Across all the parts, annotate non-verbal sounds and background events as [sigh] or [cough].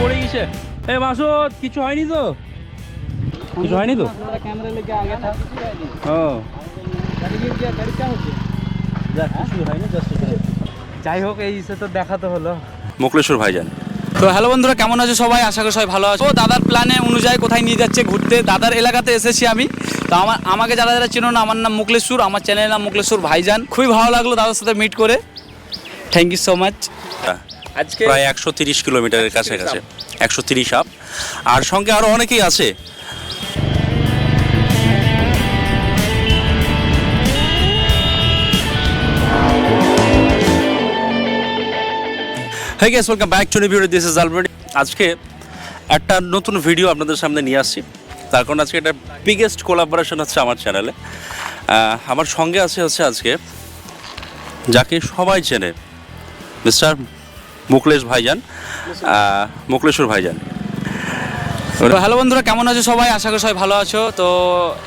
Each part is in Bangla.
পড়ে গেছে। এ মাসুদ কিছু হয়নি তো? কিছু হয়নি তো? ক্যামেরা লেগে আগে যাই হোক এই হিসেবে তো দেখা তো হলো। মুকলেশ্বর ভাইজান। তো হ্যালো বন্ধুরা কেমন আছে সবাই? আশা করি সবাই ভালো আছে। ও দাদার প্ল্যানে অনুযায়ী কোথায় নিয়ে যাচ্ছে ঘুরতে? দাদার এলাকাতে এসেছি আমি। তো আমার আমাকে যারা যারা চেনো না আমার নাম মুকলেশ্বর আমার চ্যানেলের নাম মুকলেশ্বর ভাইজান। খুবই ভালো লাগল দাদার সাথে মিট করে। থ্যাংক ইউ সো মাচ আজকে প্রায় একশো তিরিশ কিলোমিটারের কাছাকাছি। একশো তিরিশ আপ। আর সঙ্গে আরও অনেকেই আছে। হ্যাঁ guys welcome back to video this is আলবেড আজকে একটা নতুন ভিডিও আপনাদের সামনে নিয়ে আসছি। তার কারণ আজকে একটা বিগেস্ট কোলাবোরেশন হচ্ছে আমার চ্যানেলে আমার সঙ্গে আছে হচ্ছে আজকে যাকে সবাই চেনে মিস্টার মুকলেশ ভাইজান মুকলেশ্বর ভাইজান। তো হ্যালো বন্ধুরা কেমন আছো সবাই? আশা করি সবাই ভালো আছো। তো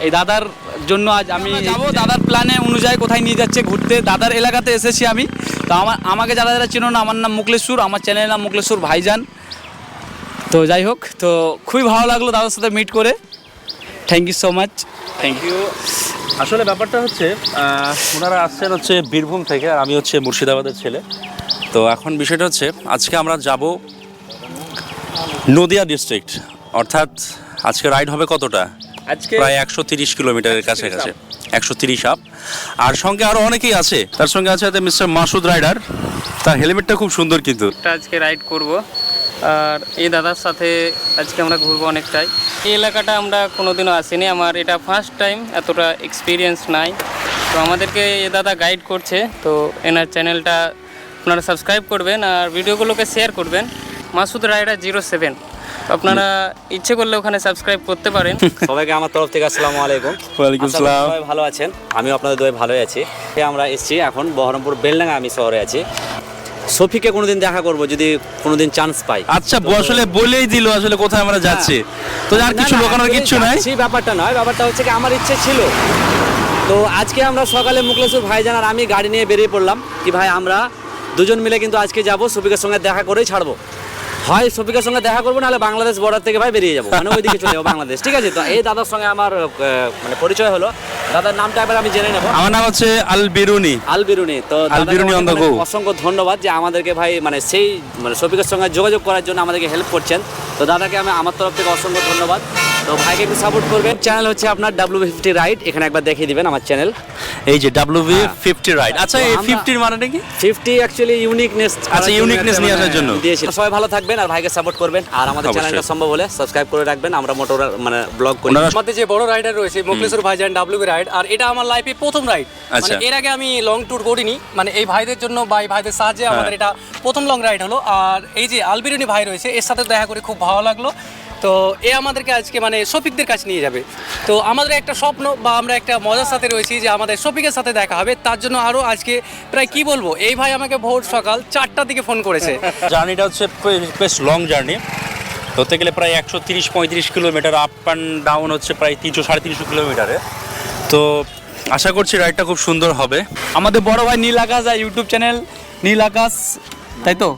এই দাদার জন্য আজ আমি যাব দাদার প্ল্যানে অনুযায়ী কোথায় নিয়ে যাচ্ছে ঘুরতে। দাদার এলাকাতে এসেছি আমি। তো আমার আমাকে যারা যারা চেনো না আমার নাম মুকলেশ্বর আমার চ্যানেলের নাম মুকলেশ্বর ভাইজান। তো যাই হোক তো খুবই ভালো লাগল দাদার সাথে মিট করে। Thank you so much thank you আসলে ব্যাপারটা হচ্ছে ওনারা আসছেন হচ্ছে বীরভূম থেকে আর আমি হচ্ছে মুর্শিদাবাদের ছেলে। তো এখন বিষয়টা হচ্ছে আজকে আমরা যাব নদিয়া ডিস্ট্রিক্ট অর্থাৎ আজকে রাইড হবে কতটা? আজকে প্রায় একশো তিরিশ কিলোমিটারের কাছাকাছি। একশো তিরিশ আপ আর সঙ্গে আরও অনেকেই আছে তার সঙ্গে আছে মিস্টার মাসুদ রাইডার তার হেলমেটটা খুব সুন্দর কিন্তু। আজকে রাইড করব। আর এই দাদার সাথে আজকে আমরা ঘুরবো অনেকটাই। এই এলাকাটা আমরা কোনোদিনও আসিনি আমার এটা ফার্স্ট টাইম এতটা এক্সপিরিয়েন্স নাই। তো আমাদেরকে এ দাদা গাইড করছে তো এনার চ্যানেলটা আপনারা সাবস্ক্রাইব করবেন আর ভিডিওগুলোকে শেয়ার করবেন। মাসুদ রায়ডা জিরো সেভেন আপনারা ইচ্ছে করলে ওখানে সাবস্ক্রাইব করতে পারেন। [laughs] সবাইকে আমার তরফ থেকে আসসালামু আলাইকুম। ওয়ালাইকুম আসসালাম। সবাই ভালো আছেন। আমি আপনাদের দয়ে ভালোই আছি। আমরা এসেছি এখন বহরমপুর বেলডাঙ্গা আমি শহরে আছি। সফিকে কোনোদিন দেখা করব যদি কোনোদিন চান্স পাই। আচ্ছা আসলে বলেই দিল আসলে কোথায় আমরা যাচ্ছি। তো আর কিছু লোকানোর কিচ্ছু নাই? সেই ব্যাপারটা নয় ব্যাপারটা হচ্ছে কি আমার ইচ্ছে ছিল। তো আজকে আমরা সকালে মুকলেশ্বর ভাইজান আর আমি গাড়ি নিয়ে বেরিয়ে পড়লাম কি ভাই আমরা দুজন মিলে কিন্তু আজকে যাব সফিকের সঙ্গে দেখা করেই ছাড়বো। হয় সফিকের সঙ্গে দেখা করব নাহলে বাংলাদেশ বর্ডার থেকে ভাই বেরিয়ে যাব। মানে ওইদিকে চলে যাব বাংলাদেশ ঠিক আছে? তো এই দাদার সঙ্গে আমার মানে পরিচয় হলো। দাদার নামটা এবার আমি জেনে নেব। আমার নাম হচ্ছে আল বিরুনি আলবিরুনি তো আল বিরুনি on the অনেক অনেক অসংখ্য ধন্যবাদ যে আমাদেরকে ভাই মানে সেই মানে শফিকের সঙ্গে যোগাযোগ করার জন্য আমাদেরকে হেল্প করছেন। তো দাদাকে আমি আমার তরফ থেকে অসংখ্য ধন্যবাদ। তো ভাইকে একটু সাপোর্ট করবেন। চ্যানেল হচ্ছে আপনার ডাব্লিউ ফিফটি রাইট এখানে একবার দেখিয়ে দিবেন আমার চ্যানেল এই যে হ্যাঁ। ফিফটি রাইড আচ্ছা এই ফিফটির মানেটা কি? ফিফটি অ্যাকচুয়ালি ইউনিকনেস আচ্ছা, uniqueness নিয়ে আসার জন্য। দিয়েছি সবাই ভালো থাকবেন আর ভাইকে সাপোর্ট করবেন। আর আমাদের চ্যানেলটা সম্ভব হলে সাবস্ক্রাইব করে রাখবেন। আমরা মোটর মানে ব্লগ করি। আমাদের যে বড় রাইডার রয়েছে মোকলেশ্বর ভাইজান ডাব্লিউ রাইড আর এটা আমার লাইফে প্রথম রাইড আচ্ছা। মানে এর আগে আমি লং ট্যুর করিনি। মানে এই ভাইদের জন্য বা এই ভাইদের সাহায্যে আমাদের এটা প্রথম লং রাইড হলো। আর এই যে আলবিরুনি ভাই রয়েছে এর সাথে দেখা করে খুব ভালো লাগল। তো এ আমাদেরকে আজকে মানে শফিকদের কাছে নিয়ে যাবে। তো আমাদের একটা স্বপ্ন বা আমরা একটা মজার সাথে রয়েছি যে আমাদের শফিকের সাথে দেখা হবে, তার জন্য আরও আজকে প্রায় কি বলব, এই ভাই আমাকে ভোর সকাল চারটার দিকে ফোন করেছে। [laughs] জার্নিটা হচ্ছে বেশ লং জার্নি ধরতে গেলে প্রায় একশো তিরিশ, পঁয়ত্রিশ কিলোমিটার আপ অ্যান্ড ডাউন হচ্ছে প্রায় তিনশো, সাড়ে তিনশো কিলোমিটারে। তো আশা করছি রাইডটা খুব সুন্দর হবে। আমাদের বড় ভাই নীল আকাশ আর ইউটিউব চ্যানেল নীল আকাশ, তাই তো?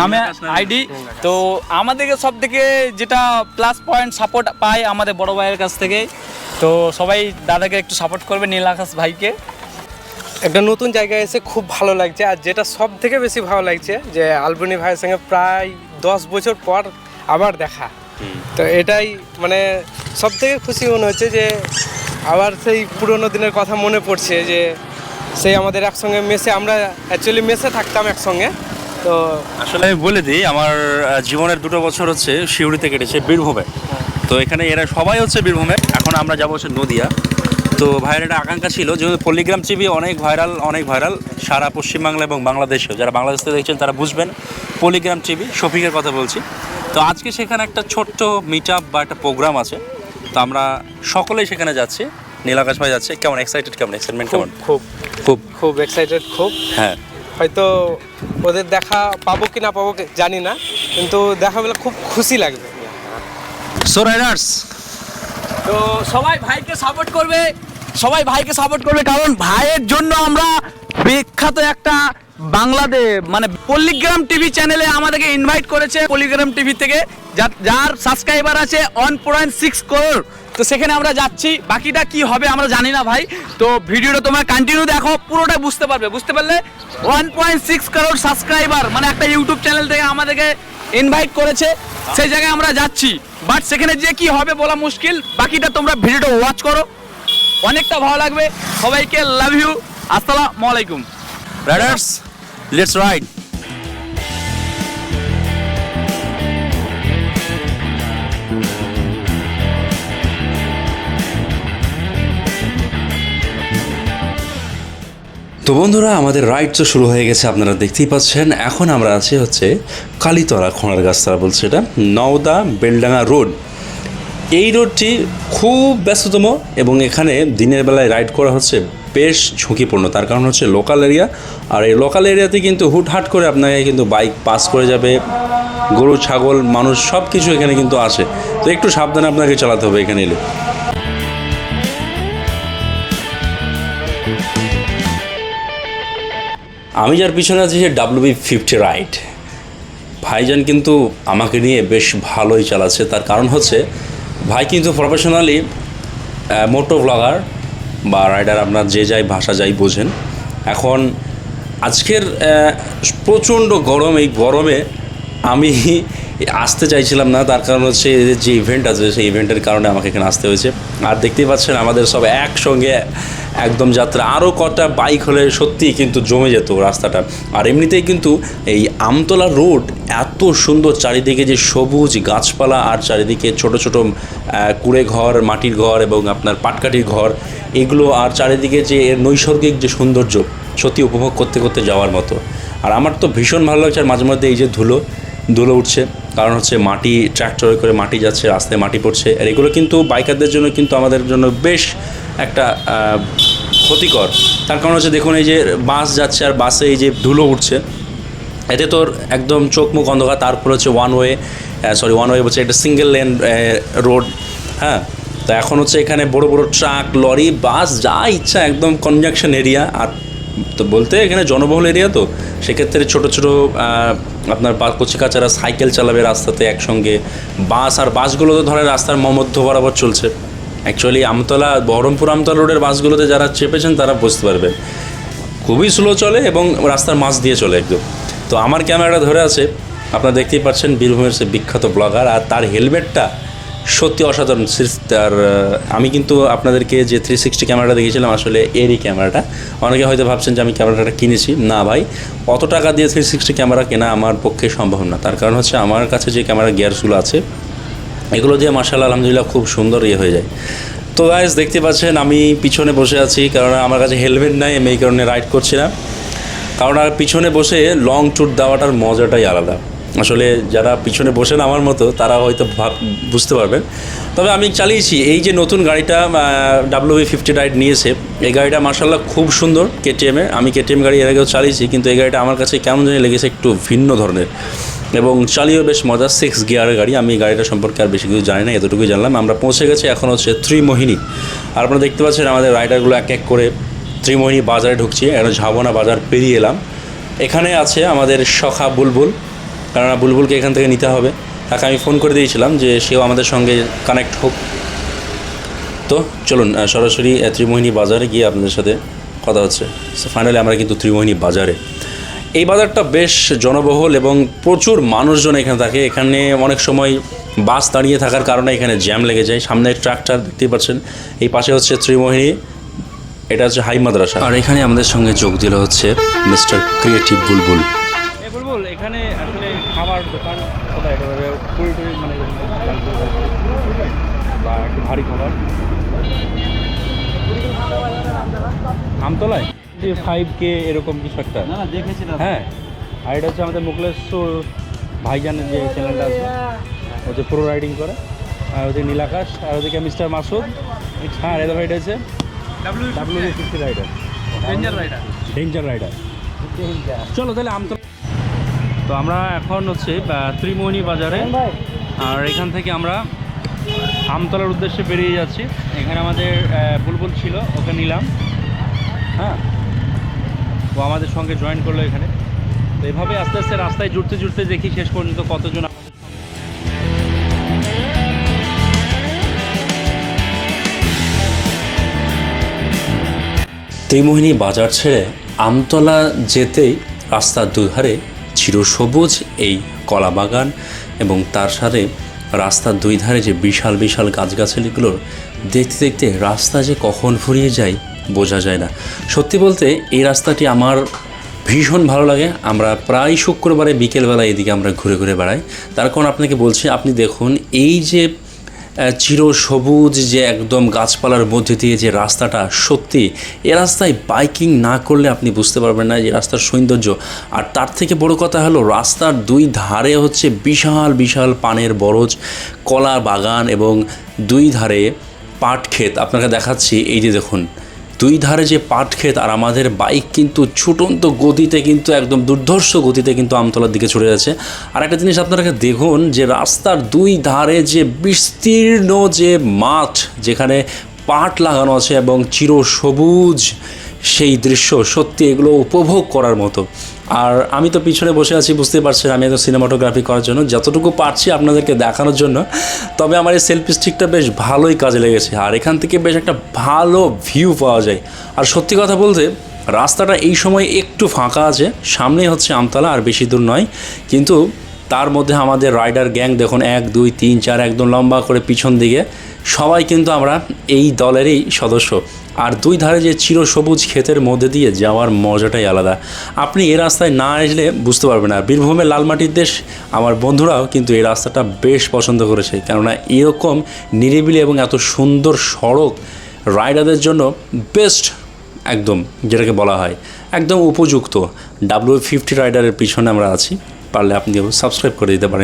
নামে আইডি। তো আমাদেরকে সব থেকে যেটা প্লাস পয়েন্ট সাপোর্ট পাই আমাদের বড় ভাইয়ের কাছ থেকে। তো সবাই দাদাকে একটু সাপোর্ট করবে নীল আকাশ ভাইকে। একটা নতুন জায়গায় এসে খুব ভালো লাগছে আর যেটা সব থেকে বেশি ভালো লাগছে যে আলবনি ভাইয়ের সঙ্গে প্রায় দশ বছর পর আবার দেখা। তো এটাই মানে সব থেকে খুশি মনে হচ্ছে যে আবার সেই পুরোনো দিনের কথা মনে পড়ছে যে সেই আমাদের একসঙ্গে মেসে আমরা অ্যাকচুয়ালি মেসে থাকতাম একসঙ্গে। তো আসলে আমি বলে দিই আমার জীবনের দুটো বছর হচ্ছে শিউরিতে কেটেছে বীরভূমে। তো এখানে এরা সবাই হচ্ছে বীরভূমে। এখন আমরা যাব হচ্ছে নদিয়া। তো ভাইয়ের একটা আকাঙ্ক্ষা ছিল যেহেতু পল্লিগ্রাম টিভি অনেক ভাইরাল অনেক ভাইরাল সারা পশ্চিমবাংলা এবং বাংলাদেশেও। যারা বাংলাদেশ থেকে দেখছেন তারা বুঝবেন পল্লিগ্রাম টিভি শফিকের কথা বলছি। তো আজকে সেখানে একটা ছোট্ট মিট আপ বা একটা প্রোগ্রাম আছে। তো আমরা সকলেই সেখানে যাচ্ছি। নীলাকাশ ভাই যাচ্ছে। কেমন? এক্সাইটেড কেমন? এক্সাইটমেন্ট কেমন? খুব খুব। খুব এক্সাইটেড খুব। হ্যাঁ। হয়তো ওদের দেখা পাবো কি না পাবো কি- জানি না কিন্তু দেখা পেলে খুব খুশি লাগবে। সো রাইডার্স তো সবাই ভাইকে সাপোর্ট করবে সবাই ভাইকে সাপোর্ট করবে কারণ ভাইয়ের জন্য আমরা বিখ্যাত একটা বাংলাদেশ মানে পল্লিগ্রাম টিভি চ্যানেলে আমাদেরকে ইনভাইট করেছে পল্লিগ্রাম টিভি থেকে যার সাবস্ক্রাইবার আছে ওয়ান পয়েন্ট সিক্স করোড় তো সেখানে আমরা যাচ্ছি। বাকিটা কি হবে আমরা জানি না ভাই। তো ভিডিওটা তোমরা কন্টিনিউ দেখো, পুরোটা বুঝতে পারবে। বুঝতে পারলে one point six crore subscriber মানে একটা ইউটিউব চ্যানেল থেকে আমাদেরকে ইনভাইট করেছে। সেই জায়গায় আমরা যাচ্ছি। বাট সেখানে যে কি হবে বলা মুশকিল। বাকিটা তোমরা ভিডিওটা ওয়াচ করো। অনেকটা ভালো লাগবে। সবাইকে লাভ ইউ আসসালামু আলাইকুম। রাইডার্স লেটস রাইড তো বন্ধুরা, আমাদের রাইড তো শুরু হয়ে গেছে, আপনারা দেখতেই পাচ্ছেন। এখন আমরা আছি হচ্ছে কালীতলা খোঁড়ার গাছতলা বলছে এটা, নওদা বেলডাঙ্গা রোড। এই রোডটি খুব ব্যস্ততম এবং এখানে দিনের বেলায় রাইড করা হচ্ছে বেশ ঝুঁকিপূর্ণ। তার কারণ হচ্ছে লোকাল এরিয়া আর এই লোকাল এরিয়াতে কিন্তু হুটহাট করে আপনাকে কিন্তু বাইক পাস করে যাবে, গরু, ছাগল, মানুষ সব কিছু এখানে কিন্তু আসে। তো একটু সাবধানে আপনাকে চালাতে হবে এখানে এলে। আমি যার পিছনে আছি, সে ডাব্লিউবি ফিফটি রাইট ভাইজান কিন্তু আমাকে নিয়ে বেশ ভালোই চালাচ্ছে। তার কারণ হচ্ছে, ভাই কিন্তু প্রফেশনালি মোটো ব্লগার বা রাইডার আপনার যে যাই ভাষা যাই বোঝেন। এখন আজকের প্রচণ্ড গরম, এই গরমে আমি আসতে চাইছিলাম না, তার কারণ হচ্ছে যে ইভেন্ট আছে, সেই ইভেন্টের কারণে আমাকে এখানে আসতে হয়েছে। আর দেখতেই পাচ্ছেন, আমাদের সব একসঙ্গে একদম যাত্রা। আরও কটা বাইক হলে সত্যিই কিন্তু জমে যেত রাস্তাটা। আর এমনিতেই কিন্তু এই আমতলা রোড এত সুন্দর চারিদিকে যে সবুজ গাছপালা আর চারিদিকে ছোট ছোট কুড়ে ঘর, মাটির ঘর এবং আপনার পাটকাঠির ঘর, এগুলো আর চারিদিকে যে নৈসর্গিক যে সৌন্দর্য, সত্যি উপভোগ করতে করতে যাওয়ার মতো। আর আমার তো ভীষণ ভালো লাগছে, আর মাঝে মধ্যে এই যে ধুলো ধুলো উঠছে। কারণ হচ্ছে মাটি ট্র্যাক্টরে করে মাটি যাচ্ছে, রাস্তায় মাটি পড়ছে। আর এগুলো কিন্তু বাইকারদের জন্য কিন্তু আমাদের জন্য বেশ একটা ক্ষতিকর। তার কারণ হচ্ছে দেখুন, এই যে বাস যাচ্ছে আর বাসে এই যে ধুলো উঠছে, এতে তোর একদম চোখ মুখ অন্ধকার। তারপর হচ্ছে one way sorry one way বলছে একটা সিঙ্গেল লেন রোড হ্যাঁ? তো এখন হচ্ছে এখানে বড় বড় ট্রাক লরি বাস যা ইচ্ছা, একদম কনজাংশন এরিয়া আর তো বলতে এখানে জনবহুল এরিয়া তো, সেক্ষেত্রে ছোটো ছোটো আপনার কচি কাচারা সাইকেল চালাবে রাস্তাতে একসঙ্গে, বাস আর বাসগুলো তো ধরে রাস্তার মধ্য বরাবর চলছে। অ্যাকচুয়ালি আমতলা, বহরমপুর আমতলা রোডের বাসগুলোতে যারা চেপেছেন, তারা বুঝতে পারবেন। খুবই স্লো চলে এবং রাস্তার মাঝ দিয়ে চলে একদম। তো আমার ক্যামেরাটা ধরে আছে, আপনারা দেখতেই পাচ্ছেন, বীরভূমের সে বিখ্যাত ব্লগার আর তার হেলমেটটা সত্যি অসাধারণ। তার আমি কিন্তু আপনাদেরকে যে থ্রি সিক্সটি ক্যামেরাটা দেখিয়েছিলাম, আসলে এরই ক্যামেরাটা। অনেকে হয়তো ভাবছেন যে আমি ক্যামেরাটা কিনেছি। না ভাই, অত টাকা দিয়ে থ্রি সিক্সটি ক্যামেরা কেনা আমার পক্ষে সম্ভব না। তার কারণ হচ্ছে আমার কাছে যে ক্যামেরা গিয়ারসগুলো আছে, এগুলো দিয়ে মার্শাল আলহামদুলিল্লাহ খুব সুন্দর ইয়ে হয়ে যায়। তো গাইজ দেখতে পাচ্ছেন আমি পিছনে বসে আছি, কারণ আমার কাছে হেলমেট নাই, আমি এই কারণে রাইড করছি না। কারণ আর পিছনে বসে লং ট্যুর দেওয়াটার মজাটাই আলাদা। আসলে যারা পিছনে বসেন আমার মতো, তারা হয়তো ভাব বুঝতে পারবেন। তবে আমি চালিয়েছি, এই যে নতুন গাড়িটা ডাব্লিউ ফিফটি রাইড নিয়েছে, এই গাড়িটা মার্শাল্লাহ খুব সুন্দর কেটিএমে আমি কেটিএম গাড়ি এর আগেও চালিয়েছি, কিন্তু এই গাড়িটা আমার কাছে কেমন জানি লেগেছে একটু ভিন্ন ধরনের। এবং চালিয়েও বেশ মজা সিক্স গিয়ারের গাড়ি। আমি গাড়িটা সম্পর্কে আর বেশি কিছু জানি না, এতটুকুই জানলাম। আমরা পৌঁছে গেছি, এখন হচ্ছে ত্রিমোহিনী। আর আপনারা দেখতে পাচ্ছেন আমাদের রাইডারগুলো এক এক করে ত্রিমোহিনী বাজারে ঢুকছি। এখন ঝাবনা বাজার পেরিয়ে এলাম। এখানে আছে আমাদের সখা বুলবুল। কেননা বুলবুলকে এখান থেকে নিতে হবে। তাকে আমি ফোন করে দিয়েছিলাম যে সেও আমাদের সঙ্গে কানেক্ট হোক। তো চলুন সরাসরি ত্রিমোহিনী বাজারে গিয়ে আপনাদের সাথে কথা হচ্ছে। সো ফাইনালি আমরা কিন্তু ত্রিমোহিনী বাজারে। এই বাজারটা বেশ জনবহুল এবং প্রচুর মানুষজন এখানে থাকে। এখানে অনেক সময় বাস দাঁড়িয়ে থাকার কারণে এখানে জ্যাম লেগে যায়। সামনে ট্রাকটার দেখতেই পাচ্ছেন এই পাশে হচ্ছে ত্রিমোহিনী এটা হচ্ছে হাই মাদ্রাসা। আর এখানে আমাদের সঙ্গে যোগ দিল হচ্ছে মিস্টার ক্রিয়েটিভ বুলবুল। বুলবুল এখানে খাবার দোকান কোথায়? একেবারে পুরি টুরি মানে বা একটু ভারী খাবার। আমতলায়? যে ফাইভ কে এরকম কিছু একটা। না না দেখেছিলাম। হ্যাঁ। আর এটা হচ্ছে আমাদের মুকলেশ্বর ভাইজানের যে চ্যানেলটা আছে যে প্রো রাইডিং করে। আর ওদিকে নীলাকাশ আর ওদিকে মিস্টার মাসুদ। হ্যাঁ রেদা ভাইটা আছে। W fifty rider danger rider danger rider চলো তাহলে আমতলা তো আমরা এখন হচ্ছে ত্রিমোহিনী বাজারে। আর এখান থেকে আমরা আমতলার উদ্দেশ্যে বেরিয়ে যাচ্ছি। এখানে আমাদের বুলবুল ছিল ওকে নিলাম। হ্যাঁ? ও আমাদের সঙ্গে জয়েন করল এখানে। তো এভাবে আস্তে আস্তে রাস্তায় জুড়তে জুড়তে দেখি শেষ পর্যন্ত কতজন আমাদের ত্রিমোহিনী বাজার ছেড়ে আমতলা যেতেই রাস্তার দুধারে চিরসবুজ এই কলা বাগান এবং তার সাথে রাস্তার দুই ধারে যে বিশাল বিশাল গাছগাছালিগুলোর দেখতে দেখতে রাস্তা যে কখন ফুরিয়ে যায় বোঝা যায় না। সত্যি বলতে এই রাস্তাটি আমার ভীষণ ভালো লাগে। আমরা প্রায় শুক্রবারে বিকেলবেলা এদিকে আমরা ঘুরে ঘুরে বেড়াই। তার কারণ আপনাকে বলছি, আপনি দেখুন, এই যে চিরসবুজ যে একদম গাছপালার মধ্যে দিয়ে যে রাস্তাটা, সত্যি এ রাস্তায় বাইকিং না করলে আপনি বুঝতে পারবেন না যে রাস্তার সৌন্দর্য। আর তার থেকে বড় কথা হলো, রাস্তার দুই ধারে হচ্ছে বিশাল বিশাল পানের বরজ, কলা বাগান এবং দুই ধারে পাট ক্ষেত। আপনাকে দেখাচ্ছি, এই যে দেখুন দুই ধারে যে পাট ক্ষেত আর আমাদের বাইক কিন্তু ছুটন্ত গতিতে কিন্তু একদম দুর্ধর্ষ গতিতে কিন্তু আমতলার দিকে ছুটে যাচ্ছে। আর একটা জিনিস আপনারা দেখুন যে রাস্তার দুই ধারে যে বিস্তীর্ণ যে মাঠ যেখানে পাট লাগানো আছে এবং চিরসবুজ সেই দৃশ্য সত্যি এগুলো উপভোগ করার মতো। আর আমি তো পিছনে বসে আছি বুঝতে পারছেন, আমি তো সিনেমাটোগ্রাফি করার জন্য, যতটুকু পারছি আপনাদেরকে দেখানোর জন্য, তবে আমার এই সেলফি স্টিকটা বেশ ভালোই কাজে লেগেছে, আর এখান থেকে বেশ একটা ভালো ভিউ পাওয়া যায়। আর সত্যি কথা বলতে, রাস্তাটা এই সময় একটু ফাঁকা আছে, সামনেই হচ্ছে আমতলা, আর বেশি দূর নয়, কিন্তু তার মধ্যে আমাদের রাইডার গ্যাং দেখুন, এক, দুই, তিন, চার, একদম লম্বা করে পিছন দিকে সবাই কিন্তু আমরা এই দলেরই সদস্য। আর দুই ধারে যে চিরসবুজ ক্ষেতের মধ্যে দিয়ে যাওয়ার মজাটাই আলাদা। আপনি এই রাস্তায় না আসলে বুঝতে পারবেন না। বীরভূমের লালমাটির দেশ, আমার বন্ধুরাও কিন্তু এই রাস্তাটা বেশ পছন্দ করেছে। কেননা এরকম নিরিবিলি এবং এত সুন্দর সড়ক রাইডারদের জন্য বেস্ট একদম, যেটাকে বলা হয়। একদম উপযুক্ত। ডাব্লিউ ফিফটি রাইডারের পিছনে আমরা আছি। পারলে আপনিও সাবস্ক্রাইব করে দিতে পারেন।